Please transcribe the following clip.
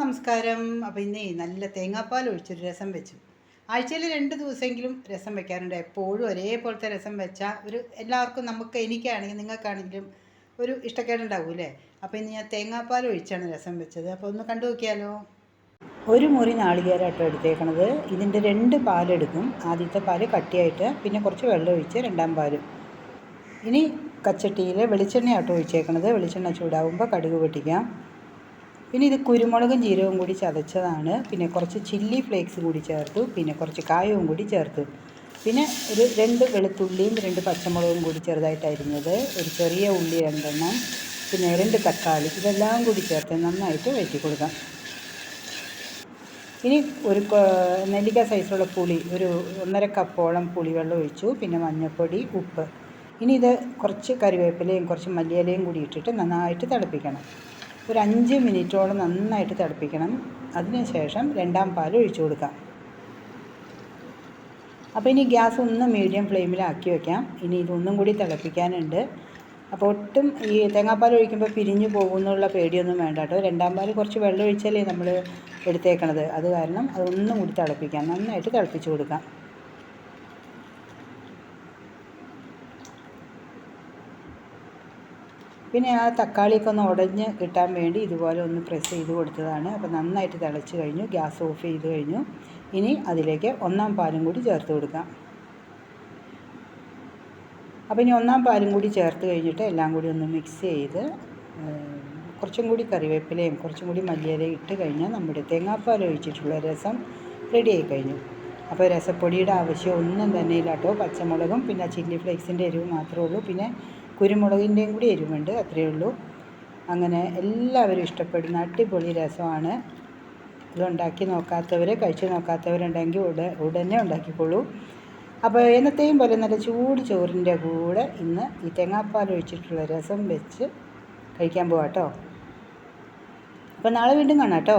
നമസ്കാരം. അപ്പോൾ ഇന്നേ നല്ല തേങ്ങാപ്പാൽ ഒഴിച്ചൊരു രസം വെച്ചു. ആഴ്ചയിൽ രണ്ട് ദിവസമെങ്കിലും രസം വെക്കാറുണ്ട്. എപ്പോഴും ഒരേപോലത്തെ രസം വെച്ചാൽ ഒരു എല്ലാവർക്കും നമുക്ക് എനിക്കാണെങ്കിലും നിങ്ങൾക്കാണെങ്കിലും ഒരു ഇഷ്ടക്കേടുണ്ടാവൂലേ അപ്പോൾ ഇന്ന് ഞാൻ തേങ്ങാപ്പാൽ ഒഴിച്ചാണ് രസം വെച്ചത്. അപ്പോൾ ഒന്ന് കണ്ടു നോക്കിയാലോ. ഒരു മുറി നാളികേരമാട്ടോ എടുത്തേക്കണത്. ഇതിന്റെ രണ്ട് പാലെടുക്കും. ആദ്യത്തെ പാൽ കട്ടിയായിട്ട് പിന്നെ കുറച്ച് വെള്ളം ഒഴിച്ച് രണ്ടാം പാലും. ഇനി കച്ചട്ടിയിൽ വെളിച്ചെണ്ണയാട്ടോ ഒഴിച്ചേക്കണത്. വെളിച്ചെണ്ണ ചൂടാവുമ്പോൾ കടുക് പൊട്ടിക്കാം. പിന്നെ ഇത് കുരുമുളകും ജീരകവും കൂടി ചതച്ചതാണ്. പിന്നെ കുറച്ച് ചില്ലി ഫ്ലേക്സ് കൂടി ചേർത്തു. പിന്നെ കുറച്ച് കായവും കൂടി ചേർത്തു. പിന്നെ ഒരു രണ്ട് വെളുത്തുള്ളിയും രണ്ട് പച്ചമുളകും കൂടി ചെറുതായിട്ട് അരിഞ്ഞത്. ഒരു ചെറിയ ഉള്ളി രണ്ടെണ്ണം. പിന്നെ രണ്ട് തക്കാളി. ഇതെല്ലാം കൂടി ചേർത്ത് നന്നായിട്ട് വഴറ്റി കൊടുക്കാം. ഇനി ഒരു നെല്ലിക്ക സൈസുള്ള പുളി. ഒരു ഒന്നര കപ്പോളം പുളിവെള്ളം ഒഴിച്ചു. പിന്നെ മഞ്ഞൾപ്പൊടി ഉപ്പ്. ഇനി ഇത് കുറച്ച് കറിവേപ്പിലയും കുറച്ച് മല്ലിയിലയും കൂടി ഇട്ടിട്ട് നന്നായിട്ട് തിളപ്പിക്കണം. ഒരു അഞ്ച് മിനിറ്റോളം നന്നായിട്ട് തിളപ്പിക്കണം. അതിനുശേഷം രണ്ടാം പാൽ ഒഴിച്ചു കൊടുക്കാം. അപ്പോൾ ഇനി ഗ്യാസ് ഒന്ന് മീഡിയം ഫ്ലെയിമിലാക്കി വെക്കാം. ഇനി ഇതൊന്നും കൂടി തിളപ്പിക്കാനുണ്ട്. അപ്പോൾ ഒട്ടും ഈ തേങ്ങാപ്പാൽ ഒഴിക്കുമ്പോൾ പിരിഞ്ഞു പോകുമെന്നുള്ള പേടിയൊന്നും വേണ്ട കേട്ടോ. രണ്ടാം പാൽ കുറച്ച് വെള്ളം ഒഴിച്ചാലേ നമ്മൾ എടുത്തേക്കണത്. അത് കാരണം അതൊന്നും കൂടി തിളപ്പിക്കാം. നന്നായിട്ട് തിളപ്പിച്ച് കൊടുക്കാം. പിന്നെ ആ തക്കാളിയൊക്കെ ഒന്ന് ഉടഞ്ഞ് കിട്ടാൻ വേണ്ടി ഇതുപോലെ ഒന്ന് പ്രസ് ചെയ്ത് കൊടുത്തതാണ്. അപ്പോൾ നന്നായിട്ട് തിളച്ച് കഴിഞ്ഞു. ഗ്യാസ് ഓഫ് ചെയ്ത് കഴിഞ്ഞു. ഇനി അതിലേക്ക് ഒന്നാം പാലും കൂടി ചേർത്ത് കൊടുക്കാം. അപ്പോൾ ഇനി ഒന്നാം പാലും കൂടി ചേർത്ത് കഴിഞ്ഞിട്ട് എല്ലാം കൂടി ഒന്ന് മിക്സ് ചെയ്ത് കുറച്ചും കൂടി കറിവേപ്പിലയും കുറച്ചും കൂടി മല്ലിയിലയും ഇട്ട് കഴിഞ്ഞാൽ നമ്മുടെ തേങ്ങാപ്പാൽ ഒഴിച്ചിട്ടുള്ള രസം റെഡി ആയി കഴിഞ്ഞു. അപ്പോൾ രസപ്പൊടിയുടെ ആവശ്യം ഒന്നും തന്നെ ഇല്ല കേട്ടോ. പച്ചമുളകും പിന്നെ ചില്ലി ഫ്ലേക്സിന്റെ എരിവ് മാത്രമേ ഉള്ളൂ. പിന്നെ കുരുമുളകിന്റെയും കൂടി എരിവുണ്ട് അത്രയേ ഉള്ളൂ. അങ്ങനെ എല്ലാവരും ഇഷ്ടപ്പെടുന്ന അടിപൊളി രസമാണ്. ഇതുണ്ടാക്കി നോക്കാത്തവർ കഴിച്ച് നോക്കാത്തവരുണ്ടെങ്കിൽ ഉട ഉടനെ ഉണ്ടാക്കിക്കോളൂ. അപ്പോൾ എന്നത്തെയും പോലെ നല്ല ചൂട് ചോറിന്റെ കൂടെ ഇന്ന് ഈ തേങ്ങാപ്പാൽ ഒഴിച്ചിട്ടുള്ള രസം വെച്ച് കഴിക്കാൻ പോവാട്ടോ. അപ്പോൾ നാളെ വീണ്ടും കാണാം കേട്ടോ.